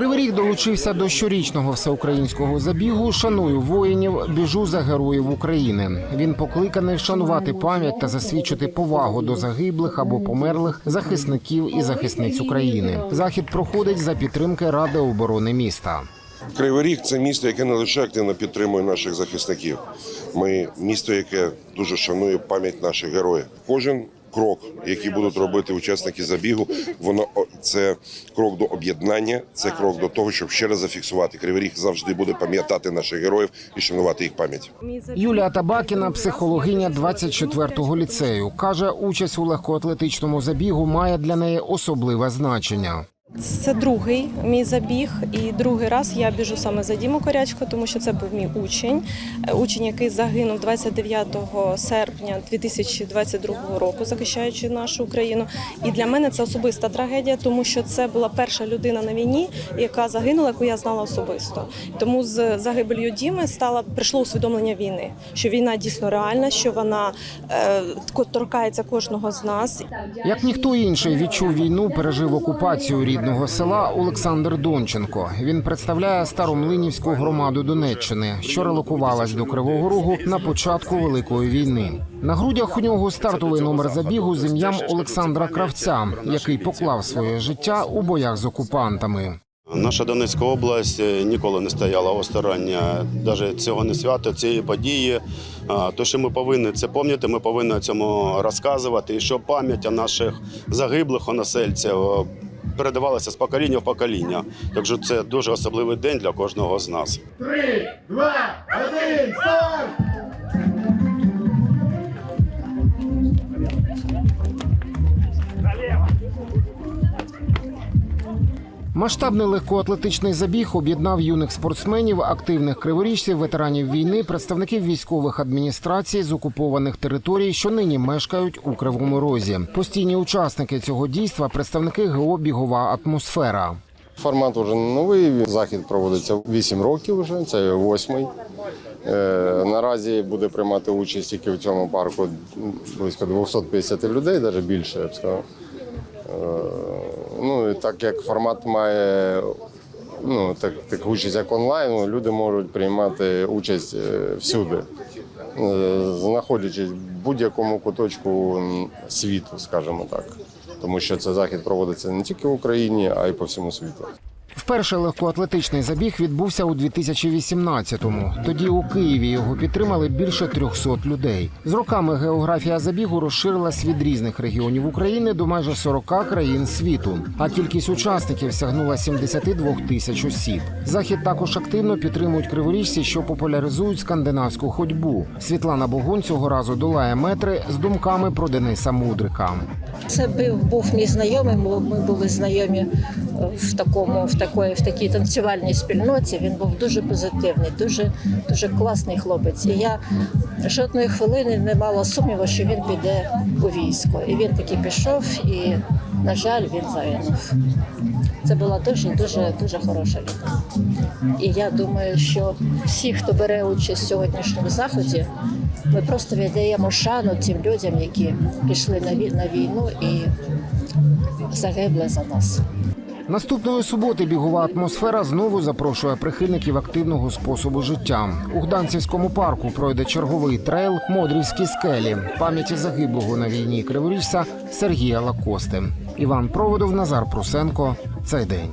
Кривий Ріг долучився до щорічного всеукраїнського забігу Шаную воїнів, біжу за героїв України. Він покликаний вшанувати пам'ять та засвідчити повагу до загиблих або померлих захисників і захисниць України. Захід проходить за підтримки Ради оборони міста. Кривий Ріг це місто, яке не лише активно підтримує наших захисників. Ми місто, яке дуже шанує пам'ять наших героїв. Кожен крок, який будуть робити учасники забігу, воно це крок до об'єднання, це крок до того, щоб ще раз зафіксувати. Кривий Ріг завжди буде пам'ятати наших героїв і шанувати їх пам'ять. Юлія Табакіна, психологиня 24-го ліцею, каже, участь у легкоатлетичному забігу має для неї особливе значення. Це другий мій забіг, і другий раз я біжу саме за Діму Корячко, тому що це був мій учень, Е, учень, який загинув 29 серпня 2022 року, захищаючи нашу Україну. І для мене це особиста трагедія, тому що це була перша людина на війні, яка загинула, яку я знала особисто. Тому з загибелью Діми стало прийшло усвідомлення війни, що війна дійсно реальна, що вона е, торкається кожного з нас. Як ніхто інший відчув війну, пережив окупацію рідного села Олександр Донченко. Він представляє Старомлинівську громаду Донеччини, що релокувалась до Кривого Рогу на початку Великої війни. На грудях у нього стартовий номер забігу з ім'ям Олександра Кравця, який поклав своє життя у боях з окупантами. Наша Донецька область е, ніколи не стояла осторонь навіть цього не свята, цієї події. То, що ми повинні це пам'ятати, ми повинні цьому розказувати, і щоб пам'ять о наших загиблих односельців е, передавалася з покоління в покоління. Так що це дуже особливий день для кожного з нас. Масштабний легкоатлетичний забіг об'єднав юних спортсменів, активних криворіжців, ветеранів війни, представників військових адміністрацій з окупованих територій, що нині мешкають у Кривому Розі. Постійні учасники цього дійства представники ГО «Бігова атмосфера. Формат вже новий. Захід проводиться 8 років вже, це восьмий. Е, Наразі буде приймати участь тільки в цьому парку близько 250 людей, навіть більше, я б сказав. Ну і так як формат має ну, так, так участь як онлайн, люди можуть приймати участь е, всюди, е, знаходячись в будь-якому куточку світу, скажімо так. Тому що цей захід проводиться не тільки в Україні, а й по всьому світу. Вперше легкоатлетичний забіг відбувся у 2018-му. Тоді у Києві його підтримали більше 300 людей. З роками географія забігу розширилась від різних регіонів України до майже 40 країн світу. А кількість учасників сягнула 72 тисяч осіб. Захід також активно підтримують криворіжці, що популяризують скандинавську ходьбу. Світлана Богун цього разу долає метри з думками про Дениса Мудрика. Це був, мій знайомий. Ми були знайомі в такому, в такої, в такій танцювальній спільноті. Він був дуже позитивний, дуже дуже класний хлопець. І я жодної хвилини не мала сумніву, що він піде у військо. І він таки пішов, і на жаль, він загинув. Це була дуже дуже дуже хороша людина. І я думаю, що всі, хто бере участь в сьогоднішньому заході, ми просто віддаємо шану тим людям, які пішли на війну і загибли за нас. Наступної суботи бігова атмосфера знову запрошує прихильників активного способу життя. У Гданцівському парку пройде черговий трейл Модрівські скелі пам'яті загиблого на війні криворіжця Сергія Лакости. Іван Проводов, Назар Прусенко. Цей день.